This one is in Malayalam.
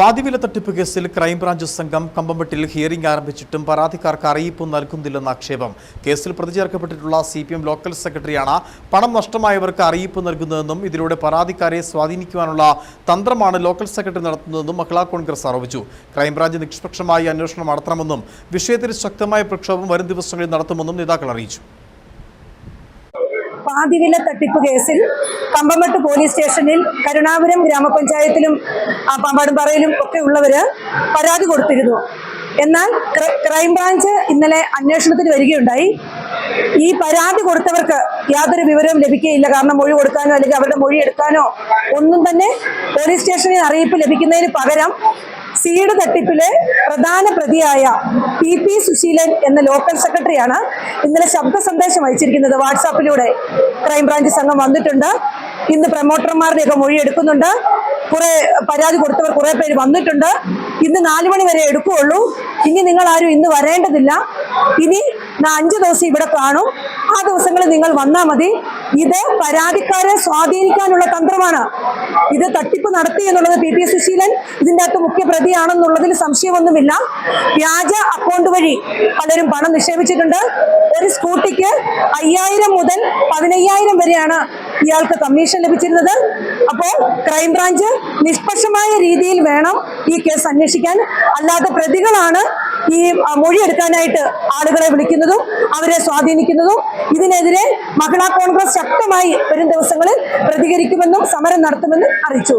പാതിവില തട്ടിപ്പ് കേസിൽ ക്രൈംബ്രാഞ്ച് സംഘം കമ്പംപെട്ടിൽ ഹിയറിംഗ് ആരംഭിച്ചിട്ടും പരാതിക്കാർക്ക് അറിയിപ്പ് നൽകുന്നില്ലെന്ന ആക്ഷേപം. കേസിൽ പ്രതി ചേർക്കപ്പെട്ടിട്ടുള്ള സി പി എം ലോക്കൽ സെക്രട്ടറിയാണ് പണം നഷ്ടമായവർക്ക് അറിയിപ്പ് നൽകുന്നതെന്നും ഇതിലൂടെ പരാതിക്കാരെ സ്വാധീനിക്കുവാനുള്ള തന്ത്രമാണ് ലോക്കൽ സെക്രട്ടറി നടത്തുന്നതെന്നും മഹിളാ കോൺഗ്രസ് ആരോപിച്ചു. ക്രൈംബ്രാഞ്ച് നിഷ്പക്ഷമായി അന്വേഷണം നടത്തണമെന്നും വിഷയത്തിൽ ശക്തമായ പ്രക്ഷോഭം വരും ദിവസങ്ങളിൽ നടത്തുമെന്നും നേതാക്കൾ അറിയിച്ചു. പാതിവില തട്ടിപ്പ് കേസിൽ കമ്പമട്ട് പോലീസ് സ്റ്റേഷനിൽ കരുണാപുരം ഗ്രാമപഞ്ചായത്തിലും പാമ്പാടുംപാറയിലും ഒക്കെ ഉള്ളവര് പരാതി കൊടുത്തിരുന്നു. എന്നാൽ ക്ര- ക്രൈംബ്രാഞ്ച് ഇന്നലെ അന്വേഷണത്തിന് വരികയുണ്ടായി. ഈ പരാതി കൊടുത്തവർക്ക് യാതൊരു വിവരവും ലഭിക്കുകയില്ല. കാരണം മൊഴി കൊടുക്കാനോ അല്ലെങ്കിൽ അവരുടെ മൊഴി എടുക്കാനോ ഒന്നും തന്നെ പോലീസ് സ്റ്റേഷനിൽ അറിയിപ്പ് ലഭിക്കുന്നതിന് പകരം സീഡ് തട്ടിപ്പിലെ പ്രധാന പ്രതിയായ പി പി സുശീലൻ എന്ന ലോക്കൽ സെക്രട്ടറിയാണ് ഇന്നലെ ശബ്ദ സന്ദേശം അയച്ചിരിക്കുന്നത് വാട്സാപ്പിലൂടെ. ക്രൈംബ്രാഞ്ച് സംഘം വന്നിട്ടുണ്ട്. ഇന്ന് പ്രൊമോട്ടർമാരുടെയൊക്കെ മൊഴി എടുക്കുന്നുണ്ട്. കുറെ പരാതി കൊടുത്തവർ കുറെ പേര് വന്നിട്ടുണ്ട്. ഇന്ന് നാലു മണി വരെ എടുക്കുകയുള്ളൂ ഇനി നിങ്ങൾ ആരും ഇന്ന് വരേണ്ടതില്ല. ഇനി അഞ്ചു ദിവസം ഇവിടെ കാണും. ആ ദിവസങ്ങളിൽ നിങ്ങൾ വന്നാൽ മതി. ഇത് പരാതിക്കാരെ സ്വാധീനിക്കാനുള്ള തന്ത്രമാണ്. ഇത് തട്ടിപ്പ് നടത്തി എന്നുള്ളത് പി പി സുശീലൻ ഇതിന്റെ അകത്ത് മുഖ്യ പ്രതിയാണെന്നുള്ളതിൽ സംശയമൊന്നുമില്ല. വ്യാജ അക്കൗണ്ട് വഴി പലരും പണം നിക്ഷേപിച്ചിട്ടുണ്ട്. ഒരു സ്കൂട്ടിക്ക് അയ്യായിരം മുതൽ പതിനയ്യായിരം വരെയാണ് ഇയാൾക്ക് കമ്മീഷൻ ലഭിച്ചിരുന്നത്. അപ്പോൾ ക്രൈംബ്രാഞ്ച് നിഷ്പക്ഷമായ രീതിയിൽ വേണം ഈ കേസ് അന്വേഷിക്കാൻ. അല്ലാതെ പ്രതികളാണ് ഈ മൊഴിയെടുക്കാനായിട്ട് ആളുകളെ വിളിക്കുന്നതും അവരെ സ്വാധീനിക്കുന്നതും ഇതിനെതിരെ മഹിളാ കോൺഗ്രസ് ശക്തമായി വരും ദിവസങ്ങളിൽ പ്രതികരിക്കുമെന്നും സമരം നടത്തുമെന്നും അറിയിച്ചു.